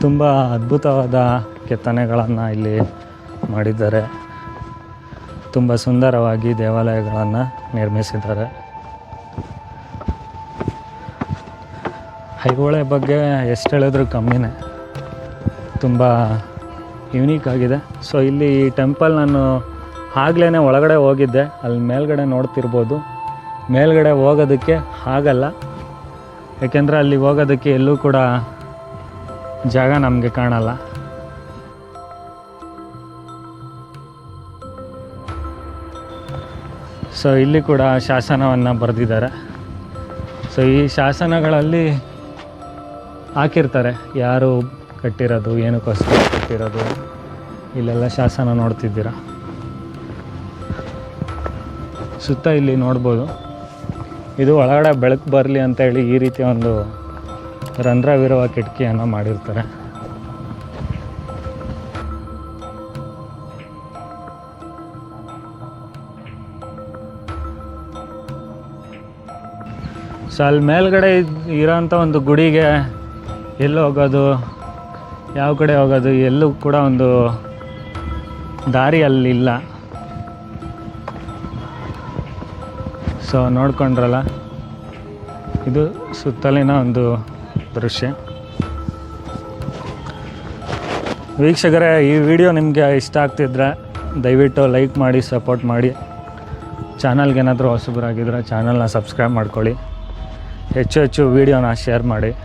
ತುಂಬ ಅದ್ಭುತವಾದ ಕೆತ್ತನೆಗಳನ್ನು ಇಲ್ಲಿ ಮಾಡಿದ್ದಾರೆ. ತುಂಬ ಸುಂದರವಾಗಿ ದೇವಾಲಯಗಳನ್ನು ನಿರ್ಮಿಸಿದ್ದಾರೆ. ಐಹೊಳೆ ಬಗ್ಗೆ ಎಷ್ಟು ಹೇಳಿದ್ರು ಕಮ್ಮಿನೇ. ತುಂಬ ಯುನೀಕ್ ಆಗಿದೆ. ಸೊ ಇಲ್ಲಿ ಈ ಟೆಂಪಲ್ ನಾನು ಆಗ್ಲೇ ಒಳಗಡೆ ಹೋಗಿದ್ದೆ. ಅಲ್ಲಿ ಮೇಲ್ಗಡೆ ನೋಡ್ತಿರ್ಬೋದು. ಮೇಲ್ಗಡೆ ಹೋಗೋದಕ್ಕೆ ಆಗಲ್ಲ. ಏಕೆಂದರೆ ಅಲ್ಲಿ ಹೋಗೋದಕ್ಕೆ ಎಲ್ಲೂ ಕೂಡ ಜಾಗ ನಮಗೆ ಕಾಣಲ್ಲ. ಸೊ ಇಲ್ಲಿ ಕೂಡ ಶಾಸನವನ್ನು ಬರೆದಿದ್ದಾರೆ. ಸೊ ಈ ಶಾಸನಗಳಲ್ಲಿ ಹಾಕಿರ್ತಾರೆ. ಯಾರು ಕಟ್ಟಿರೋದು, ಏನಕ್ಕೋಸ್ಕರ ಕಟ್ಟಿರೋದು, ಇಲ್ಲೆಲ್ಲ ಶಾಸನ ನೋಡ್ತಿದ್ದೀರಾ? ಸುತ್ತ ಇಲ್ಲಿ ನೋಡ್ಬೋದು. ಇದು ಒಳಗಡೆ ಬೆಳಕು ಬರಲಿ ಅಂತ ಹೇಳಿ ಈ ರೀತಿ ಒಂದು ರಂಧ್ರವಿರುವ ಕಿಟಕಿಯನ್ನು ಮಾಡಿರ್ತಾರೆ. ಸೊ ಅಲ್ಲಿ ಮೇಲ್ಗಡೆ ಇರೋಂಥ ಒಂದು ಗುಡಿಗೆ ಎಲ್ಲಿ ಹೋಗೋದು, ಯಾವ ಕಡೆ ಹೋಗೋದು, ಎಲ್ಲೂ ಕೂಡ ಒಂದು ದಾರಿ ಅಲ್ಲಿಲ್ಲ ಸೊ ನೋಡ್ಕೊಂಡ್ರಲ್ಲ, ಇದು ಸುತ್ತಲಿನ ಒಂದು ದೃಶ್ಯ. ವೀಕ್ಷಕರೇ, ಈ ವಿಡಿಯೋ ನಿಮಗೆ ಇಷ್ಟ ಆಗ್ತಿದ್ರೆ ದಯವಿಟ್ಟು ಲೈಕ್ ಮಾಡಿ, ಸಪೋರ್ಟ್ ಮಾಡಿ. ಚಾನಲ್ಗೆ ಏನಾದರೂ ಹೊಸಬರಾಗಿದ್ದರೆ ಚಾನಲ್ನ ಸಬ್ಸ್ಕ್ರೈಬ್ ಮಾಡ್ಕೊಳ್ಳಿ. ಹೆಚ್ಚು ಹೆಚ್ಚು ವೀಡಿಯೋನ ಶೇರ್ ಮಾಡಿ.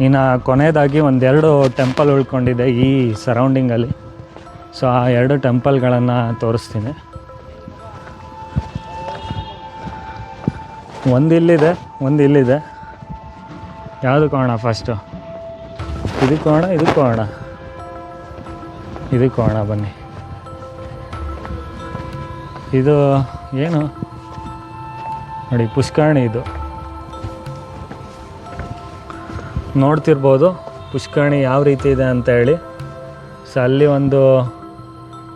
ಇನ್ನು ಕೊನೆಯದಾಗಿ ಒಂದೆರಡು ಟೆಂಪಲ್ ಉಳ್ಕೊಂಡಿದೆ ಈ ಸರೌಂಡಿಂಗಲ್ಲಿ. ಸೊ, ಆ ಎರಡು ಟೆಂಪಲ್ಗಳನ್ನು ತೋರಿಸ್ತೀನಿ. ಒಂದು ಇಲ್ಲಿದೆ ಒಂದು ಇಲ್ಲಿದೆ ಯಾವುದು ಹೋಗೋಣ ಫಸ್ಟು ಇದಕ್ಕೆ ಹೋಗೋಣ ಇದಕ್ಕೆ ಹೋಗೋಣ ಇದಕ್ಕೆ ಹೋಗೋಣ ಬನ್ನಿ. ಇದು ಏನು? ನೋಡಿ, ಪುಷ್ಕರಣಿ ಇದು. ನೋಡ್ತಿರ್ಬೋದು ಪುಷ್ಕರಣಿ ಯಾವ ರೀತಿ ಇದೆ ಅಂತ ಹೇಳಿ. ಸೊ ಅಲ್ಲಿ ಒಂದು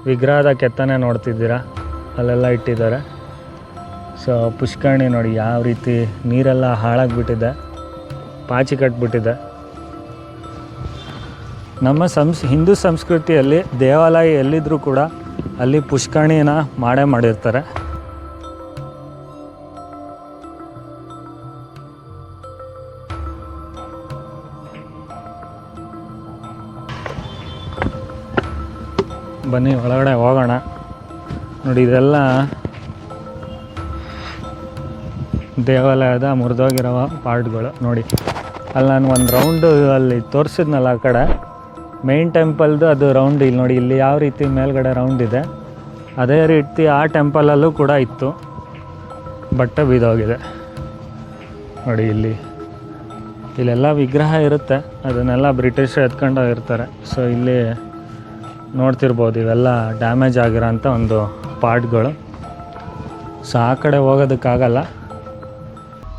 ವಿಗ್ರಹದ ಕೆತ್ತನೆ ನೋಡ್ತಿದ್ದೀರಾ? ಅಲ್ಲೆಲ್ಲ ಇಟ್ಟಿದ್ದಾರೆ. ಸೊ ಪುಷ್ಕರಣಿ ನೋಡಿ, ಯಾವ ರೀತಿ ನೀರೆಲ್ಲ ಹಾಳಾಗಿಬಿಟ್ಟಿದೆ. ಪಾಚಿ ಕಟ್ಬಿಟ್ಟಿದೆ. ನಮ್ಮ ಸಂಸ್, ಹಿಂದೂ ಸಂಸ್ಕೃತಿಯಲ್ಲಿ ದೇವಾಲಯ ಎಲ್ಲಿದ್ದರೂ ಕೂಡ ಅಲ್ಲಿ ಪುಷ್ಕರಣಿನ ಮಾಡೇ ಮಾಡಿರ್ತಾರೆ. ಬನ್ನಿ, ಒಳಗಡೆ ಹೋಗೋಣ. ನೋಡಿ, ಇದೆಲ್ಲ ದೇವಾಲಯದ ಮುರಿದೋಗಿರೋ ಪಾರ್ಟ್ಗಳು. ನೋಡಿ. ಅಲ್ಲಿ ನಾನು ಒಂದು ರೌಂಡು ಅಲ್ಲಿ ತೋರಿಸಿದ್ನಲ್ಲ ಆ ಕಡೆ. ಮೇನ್ ಟೆಂಪಲ್ದು ಅದು ರೌಂಡ್ ಇಲ್ಲಿ ನೋಡಿ, ಇಲ್ಲಿ ಯಾವ ರೀತಿ ಮೇಲ್ಗಡೆ ರೌಂಡ್ ಇದೆ. ಅದೇ ರೀತಿ ಆ ಟೆಂಪಲಲ್ಲೂ ಕೂಡ ಇತ್ತು. ಬಟ್ಟೆ ಬೀದೋಗಿದೆ ನೋಡಿ ಇಲ್ಲಿ. ಇಲ್ಲೆಲ್ಲ ವಿಗ್ರಹ ಇರುತ್ತೆ. ಅದನ್ನೆಲ್ಲ ಬ್ರಿಟಿಷರು ಎತ್ಕೊಂಡು ಇರ್ತಾರೆ. ಸೊ ಇಲ್ಲಿ ನೋಡ್ತಿರ್ಬೋದು ಇವೆಲ್ಲ ಡ್ಯಾಮೇಜ್ ಆಗಿರೋಂಥ ಒಂದು ಪಾರ್ಟ್ಗಳು ಸೊ ಆ ಕಡೆ ಹೋಗೋದಕ್ಕಾಗಲ್ಲ.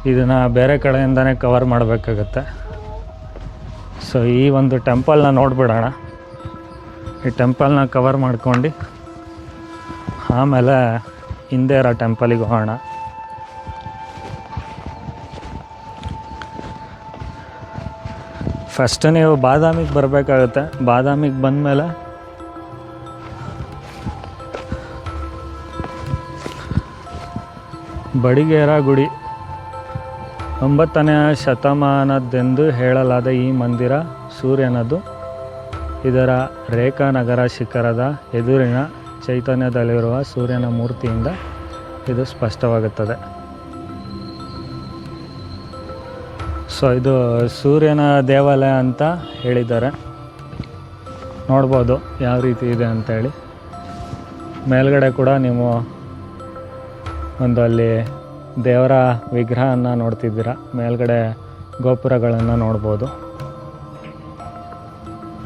ಇದನ್ನು ಬೇರೆ ಕಡೆಯಿಂದನೇ ಕವರ್ ಮಾಡಬೇಕಾಗತ್ತೆ. ಸೊ ಈ ಒಂದು ಟೆಂಪಲ್ನ ನೋಡಿಬಿಡೋಣ. ಈ ಟೆಂಪಲ್ನ ಕವರ್ ಮಾಡ್ಕೊಂಡು ಆಮೇಲೆ ಹಿಂದೆ ಇರೋ ಟೆಂಪಲಿಗೆ ಹೋಗೋಣ. ಫಸ್ಟ್ ನೀವು ಬಾದಾಮಿಗೆ ಬರಬೇಕಾಗುತ್ತೆ. ಬಾದಾಮಿಗೆ ಬಂದಮೇಲೆ ಬಡಿಗೇರ ಗುಡಿ. ಒಂಬತ್ತನೆಯ ಶತಮಾನದ್ದೆಂದು ಹೇಳಲಾದ ಈ ಮಂದಿರ ಸೂರ್ಯನದು. ಇದರ ರೇಖಾ ನಗರ ಶಿಖರದ ಎದುರಿನ ಚೈತನ್ಯದಲ್ಲಿರುವ ಸೂರ್ಯನ ಮೂರ್ತಿಯಿಂದ ಇದು ಸ್ಪಷ್ಟವಾಗುತ್ತದೆ. ಸೊ ಇದು ಸೂರ್ಯನ ದೇವಾಲಯ ಅಂತ ಹೇಳಿದ್ದಾರೆ. ನೋಡ್ಬೋದು ಯಾವ ರೀತಿ ಇದೆ ಅಂತೇಳಿ. ಮೇಲ್ಗಡೆ ಕೂಡ ನೀವು ಒಂದು ಅಲ್ಲಿ ದೇವರ ವಿಗ್ರಹವನ್ನು ನೋಡ್ತಿದ್ದೀರಾ? ಮೇಲ್ಗಡೆ ಗೋಪುರಗಳನ್ನು ನೋಡ್ಬೋದು.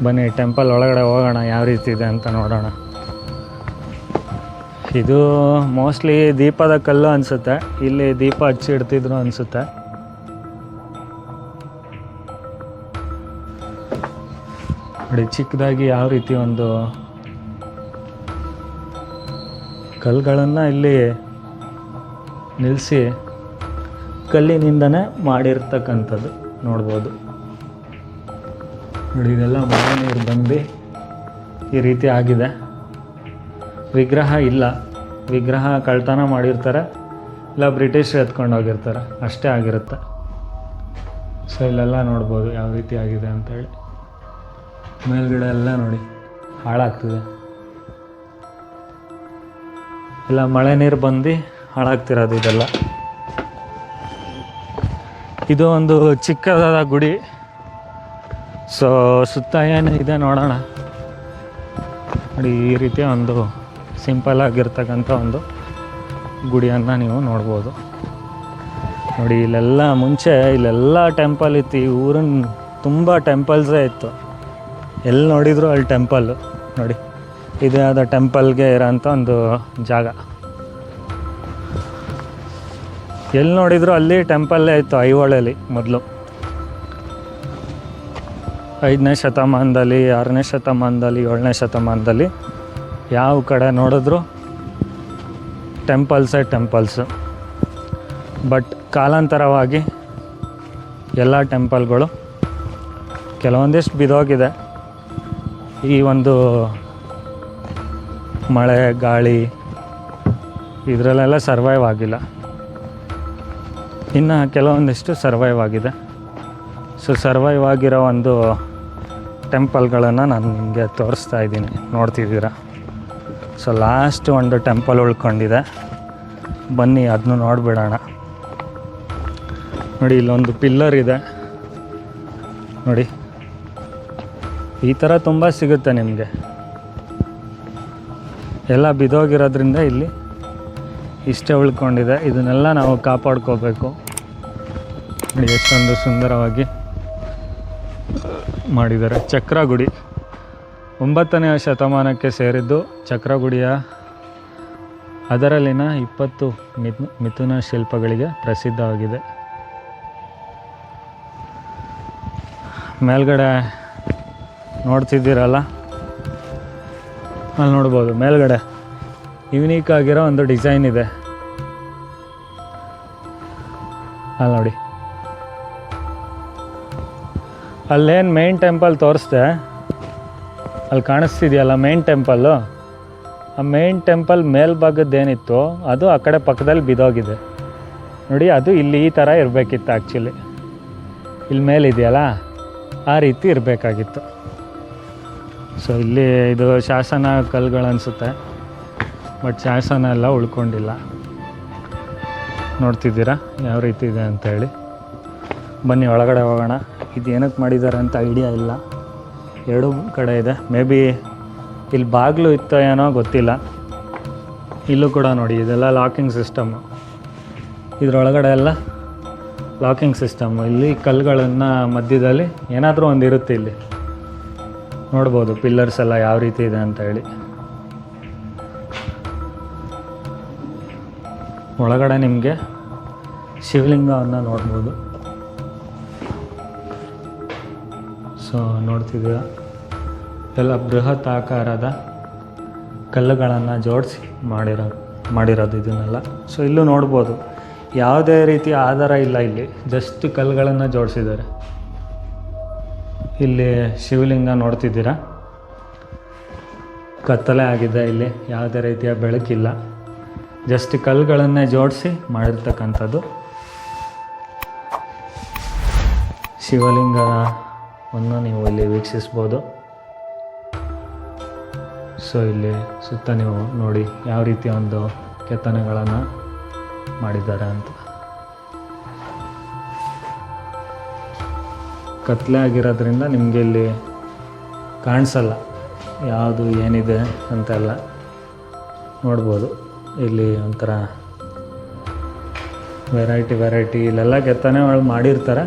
ಬನ್ನಿ, ಟೆಂಪಲ್ ಒಳಗಡೆ ಹೋಗೋಣ, ಯಾವ ರೀತಿ ಇದೆ ಅಂತ ನೋಡೋಣ. ಇದು ಮೋಸ್ಟ್ಲಿ ದೀಪದ ಕಲ್ಲು ಅನಿಸುತ್ತೆ. ಇಲ್ಲಿ ದೀಪ ಹಚ್ಚಿ ಇಡ್ತಿದ್ರು ಅನಿಸುತ್ತೆ. ನೋಡಿ, ಚಿಕ್ಕದಾಗಿ ಯಾವ ರೀತಿ ಒಂದು ಕಲ್ಲುಗಳನ್ನು ಇಲ್ಲಿ ನಿಲ್ಲಿಸಿ ಕಲ್ಲಿನಿಂದನೇ ಮಾಡಿರ್ತಕ್ಕಂಥದ್ದು ನೋಡ್ಬೋದು. ನೋಡಿ, ಇದೆಲ್ಲ ಮಳೆ ನೀರು ಬಂದು ಈ ರೀತಿ ಆಗಿದೆ. ವಿಗ್ರಹ ಇಲ್ಲ. ವಿಗ್ರಹ ಕಳ್ತನ ಮಾಡಿರ್ತಾರೆ. ಇಲ್ಲ, ಬ್ರಿಟಿಷರು ಎತ್ಕೊಂಡು ಹೋಗಿರ್ತಾರೆ. ಅಷ್ಟೇ ಆಗಿರುತ್ತೆ. ಸೊ ಇಲ್ಲೆಲ್ಲ ನೋಡ್ಬೋದು ಯಾವ ರೀತಿ ಆಗಿದೆ ಅಂತೇಳಿ. ಮೇಲ್ಗಡೆ ಎಲ್ಲ ನೋಡಿ, ಹಾಳಾಗ್ತಿದೆ. ಇಲ್ಲ, ಮಳೆ ನೀರು ಬಂದು ಹಾಳಾಗ್ತಿರೋದು ಇದೆಲ್ಲ. ಇದು ಒಂದು ಚಿಕ್ಕದಾದ ಗುಡಿ. ಸೊ ಸುತ್ತ ಏನು ಇದೆ ನೋಡೋಣ. ನೋಡಿ, ಈ ರೀತಿಯ ಒಂದು ಸಿಂಪಲ್ ಆಗಿರ್ತಕ್ಕಂಥ ಒಂದು ಗುಡಿಯನ್ನು ನೀವು ನೋಡ್ಬೋದು. ನೋಡಿ, ಇಲ್ಲೆಲ್ಲ ಮುಂಚೆ ಇಲ್ಲೆಲ್ಲ ಟೆಂಪಲ್ ಇತ್ತು. ಈ ಊರಿನ ತುಂಬ ಟೆಂಪಲ್ಸೇ ಇತ್ತು. ಎಲ್ಲಿ ನೋಡಿದ್ರು ಅಲ್ಲಿ ಟೆಂಪಲ್ಲು ನೋಡಿ, ಇದೇ ಆದ ಟೆಂಪಲ್ಗೆ ಇರೋಂಥ ಒಂದು ಜಾಗ. ಎಲ್ಲಿ ನೋಡಿದ್ರು ಅಲ್ಲಿ ಟೆಂಪಲ್ಲೇ ಇತ್ತು ಐಹೊಳೆಯಲ್ಲಿ ಮೊದಲು. ಐದನೇ ಶತಮಾನದಲ್ಲಿ, ಆರನೇ ಶತಮಾನದಲ್ಲಿ, ಏಳನೇ ಶತಮಾನದಲ್ಲಿ ಯಾವ ಕಡೆ ನೋಡಿದ್ರು ಟೆಂಪಲ್ಸೇ ಟೆಂಪಲ್ಸು. ಬಟ್ ಕಾಲಾಂತರವಾಗಿ ಎಲ್ಲ ಟೆಂಪಲ್ಗಳು ಕೆಲವೊಂದಿಷ್ಟು ಬಿದೋಗಿದೆ. ಈ ಒಂದು ಮಳೆ, ಗಾಳಿ, ಇದರಲ್ಲೆಲ್ಲ ಸರ್ವೈವ್ ಆಗಿಲ್ಲ. ಇನ್ನು ಕೆಲವೊಂದಿಷ್ಟು ಸರ್ವೈವ್ ಆಗಿದೆ. ಸೊ ಸರ್ವೈವ್ ಆಗಿರೋ ಒಂದು ಟೆಂಪಲ್ಗಳನ್ನು ನಾನು ನಿಮಗೆ ತೋರಿಸ್ತಾ ಇದ್ದೀನಿ. ನೋಡ್ತಿದ್ದೀರಾ? ಸೊ ಲಾಸ್ಟ್ ಒಂದು ಟೆಂಪಲ್ ಉಳ್ಕೊಂಡಿದೆ. ಬನ್ನಿ ಅದನ್ನು ನೋಡಿಬಿಡೋಣ. ನೋಡಿ, ಇಲ್ಲೊಂದು ಪಿಲ್ಲರ್ ಇದೆ. ನೋಡಿ. ಈ ಥರ ತುಂಬ ಸಿಗುತ್ತೆ ನಿಮಗೆ. ಎಲ್ಲ ಬಿದೋಗಿರೋದ್ರಿಂದ ಇಲ್ಲಿ ಇಷ್ಟೇ ಉಳ್ಕೊಂಡಿದೆ. ಇದನ್ನೆಲ್ಲ ನಾವು ಕಾಪಾಡ್ಕೋಬೇಕು. ಎಷ್ಟೊಂದು ಸುಂದರವಾಗಿ ಮಾಡಿದ್ದಾರೆ. ಚಕ್ರಗುಡಿ ಒಂಬತ್ತನೆಯ ಶತಮಾನಕ್ಕೆ ಸೇರಿದ್ದು ಚಕ್ರಗುಡಿಯ ಅದರಲ್ಲಿನ ಇಪ್ಪತ್ತು ಮಿಥು ಮಿಥುನ ಶಿಲ್ಪಗಳಿಗೆ ಪ್ರಸಿದ್ಧವಾಗಿದೆ. ಮೇಲ್ಗಡೆ ನೋಡ್ತಿದ್ದೀರಲ್ಲ? ಅಲ್ಲಿ ನೋಡ್ಬೋದು. ಮೇಲ್ಗಡೆ ಯುನೀಕ್ ಆಗಿರೋ ಒಂದು ಡಿಸೈನ್ ಇದೆ. ಅಲ್ಲಿ ನೋಡಿ. ಅಲ್ಲೇನು ಮೇನ್ ಟೆಂಪಲ್ ತೋರಿಸ್ದೆ? ಅಲ್ಲಿ ಕಾಣಿಸ್ತಿದೆಯಲ್ಲ ಮೇನ್ ಟೆಂಪಲ್ಲು ಆ ಮೇನ್ ಟೆಂಪಲ್ ಮೇಲ್ಭಾಗದ್ದೇನಿತ್ತು ಅದು ಆ ಕಡೆ ಪಕ್ಕದಲ್ಲಿ ಬಿದೋಗಿದೆ. ನೋಡಿ, ಅದು ಇಲ್ಲಿ ಈ ಥರ ಇರಬೇಕಿತ್ತು ಆ್ಯಕ್ಚುಲಿ ಇಲ್ಲಿ ಮೇಲಿದೆಯಲ್ಲ, ಆ ರೀತಿ ಇರಬೇಕಾಗಿತ್ತು. ಸೊ ಇಲ್ಲಿ ಇದು ಶಾಸನ ಕಲ್ಲುಗಳು ಅನಿಸುತ್ತೆ ಬಟ್ ಶಾಸನ ಎಲ್ಲ ಉಳ್ಕೊಂಡಿಲ್ಲ. ನೋಡ್ತಿದ್ದೀರಾ? ಯಾವ ರೀತಿ ಇದೆ ಅಂತ ಹೇಳಿ. ಬನ್ನಿ, ಒಳಗಡೆ ಹೋಗೋಣ. ಇದು ಏನಕ್ಕೆ ಮಾಡಿದ್ದಾರೆ ಅಂತ ಐಡಿಯಾ ಇಲ್ಲ. ಎರಡೂ ಕಡೆ ಇದೆ. ಮೇ ಬಿ ಇಲ್ಲಿ ಬಾಗಿಲು ಇತ್ತೋ ಏನೋ ಗೊತ್ತಿಲ್ಲ. ಇಲ್ಲೂ ಕೂಡ ನೋಡಿ, ಇದೆಲ್ಲ ಲಾಕಿಂಗ್ ಸಿಸ್ಟಮ್ಮು ಇದರೊಳಗಡೆ ಎಲ್ಲ ಲಾಕಿಂಗ್ ಸಿಸ್ಟಮ್ಮು ಇಲ್ಲಿ ಕಲ್ಲುಗಳನ್ನು ಮಧ್ಯದಲ್ಲಿ ಏನಾದರೂ ಒಂದು ಇರುತ್ತೆ ಇಲ್ಲಿ. ನೋಡ್ಬೋದು ಪಿಲ್ಲರ್ಸ್ ಎಲ್ಲ ಯಾವ ರೀತಿ ಇದೆ ಅಂತ ಹೇಳಿ. ಒಳಗಡೆ ನಿಮಗೆ ಶಿವಲಿಂಗವನ್ನು ನೋಡ್ಬೋದು. ಸೊ ನೋಡ್ತಿದ್ದೀರ? ಎಲ್ಲ ಬೃಹತ್ ಆಕಾರದ ಕಲ್ಲುಗಳನ್ನು ಜೋಡಿಸಿ ಮಾಡಿರೋ, ಮಾಡಿರೋದು ಇದನ್ನೆಲ್ಲ. ಸೊ ಇಲ್ಲೂ ನೋಡ್ಬೋದು. ಯಾವುದೇ ರೀತಿಯ ಆಧಾರ ಇಲ್ಲ ಇಲ್ಲಿ. ಜಸ್ಟ್ ಕಲ್ಲುಗಳನ್ನು ಜೋಡಿಸಿದ್ದಾರೆ. ಇಲ್ಲಿ ಶಿವಲಿಂಗ ನೋಡ್ತಿದ್ದೀರಾ? ಕತ್ತಲೆ ಆಗಿದೆ ಇಲ್ಲಿ. ಯಾವುದೇ ರೀತಿಯ ಬೆಳಕಿಲ್ಲ. ಜಸ್ಟ್ ಕಲ್ಲುಗಳನ್ನೇ ಜೋಡಿಸಿ ಮಾಡಿರ್ತಕ್ಕಂಥದ್ದು. ಶಿವಲಿಂಗವನ್ನು ನೀವು ಇಲ್ಲಿ ವೀಕ್ಷಿಸ್ಬೋದು. ಸೊ, ಇಲ್ಲಿ ಸುತ್ತ ನೀವು ನೋಡಿ ಯಾವ ರೀತಿಯ ಒಂದು ಕೆತ್ತನೆಗಳನ್ನು ಮಾಡಿದ್ದಾರೆ ಅಂತ. ಕತ್ಲೆ ಆಗಿರೋದ್ರಿಂದ ನಿಮಗೆ ಇಲ್ಲಿ ಕಾಣಿಸಲ್ಲ. ಯಾವುದು ಏನಿದೆ ಅಂತೆಲ್ಲ ನೋಡ್ಬೋದು. ಇಲ್ಲಿ ಒಂಥರ ವೆರೈಟಿ ವೆರೈಟಿ ಇಲ್ಲೆಲ್ಲ ಕೆತ್ತನೆಗಳು ಮಾಡಿರ್ತಾರೆ.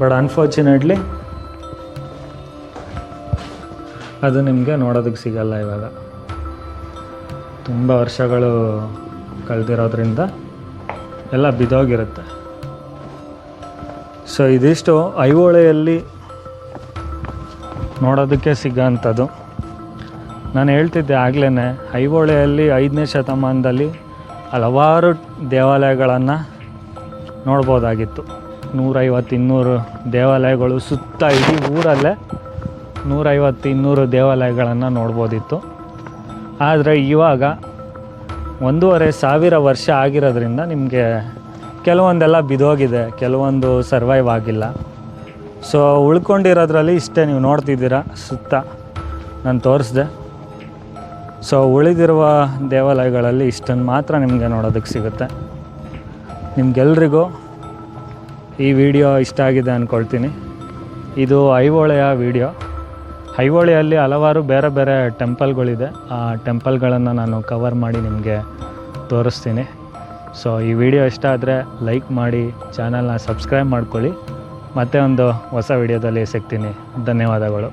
ಬಟ್ ಅನ್ಫಾರ್ಚುನೇಟ್ಲಿ ಅದು ನಿಮಗೆ ನೋಡೋದಕ್ಕೆ ಸಿಗಲ್ಲ ಇವಾಗ. ತುಂಬ ವರ್ಷಗಳು ಕಳೆದಿರೋದ್ರಿಂದ ಎಲ್ಲ ಬಿದ್ದೋಗಿರುತ್ತೆ ಸೊ ಇದಿಷ್ಟು ಐಹೊಳೆಯಲ್ಲಿ ನೋಡೋದಕ್ಕೆ ಸಿಗೋಂಥದ್ದು. ನಾನು ಹೇಳ್ತಿದ್ದೆ ಆಗ್ಲೇ ಐಹೊಳೆಯಲ್ಲಿ ಐದನೇ ಶತಮಾನದಲ್ಲಿ ಹಲವಾರು ದೇವಾಲಯಗಳನ್ನು ನೋಡ್ಬೋದಾಗಿತ್ತು. ನೂರೈವತ್ತು ಇನ್ನೂರು ದೇವಾಲಯಗಳು ಸುತ್ತ ಇಡೀ ಊರಲ್ಲೇ ನೂರೈವತ್ತು ಇನ್ನೂರು ದೇವಾಲಯಗಳನ್ನು ನೋಡ್ಬೋದಿತ್ತು. ಆದರೆ ಇವಾಗ ಒಂದೂವರೆ ಸಾವಿರ ವರ್ಷ ಆಗಿರೋದ್ರಿಂದ ನಿಮಗೆ ಕೆಲವೊಂದೆಲ್ಲ ಬಿದೋಗಿದೆ, ಕೆಲವೊಂದು ಸರ್ವೈವ್ ಆಗಿಲ್ಲ. ಸೊ ಉಳ್ಕೊಂಡಿರೋದ್ರಲ್ಲಿ ಇಷ್ಟೇ ನೀವು ನೋಡ್ತಿದ್ದೀರಾ ಸುತ್ತ? ನಾನು ತೋರಿಸ್ದೆ. ಸೊ ಉಳಿದಿರುವ ದೇವಾಲಯಗಳಲ್ಲಿ ಇಷ್ಟನ್ನು ಮಾತ್ರ ನಿಮಗೆ ನೋಡೋದಕ್ಕೆ ಸಿಗುತ್ತೆ. ನಿಮಗೆಲ್ರಿಗೂ ಈ ವಿಡಿಯೋ ಇಷ್ಟ ಆಗಿದೆ ಅಂದ್ಕೊಳ್ತೀನಿ ಇದು ಐಹೊಳೆಯ ವಿಡಿಯೋ. ಐಹೊಳೆಯಲ್ಲಿ ಹಲವಾರು ಬೇರೆ ಬೇರೆ ಟೆಂಪಲ್ಗಳಿದೆ. ಆ ಟೆಂಪಲ್ಗಳನ್ನು ನಾನು ಕವರ್ ಮಾಡಿ ನಿಮಗೆ ತೋರಿಸ್ತೀನಿ. ಸೊ ಈ ವಿಡಿಯೋ ಇಷ್ಟ ಆದರೆ ಲೈಕ್ ಮಾಡಿ, ಚಾನಲ್ನ ಸಬ್ಸ್ಕ್ರೈಬ್ ಮಾಡ್ಕೊಳ್ಳಿ. ಮತ್ತೆ ಒಂದು ಹೊಸ ವಿಡಿಯೋದಲ್ಲಿ ಸಿಗ್ತೀನಿ. ಧನ್ಯವಾದಗಳು.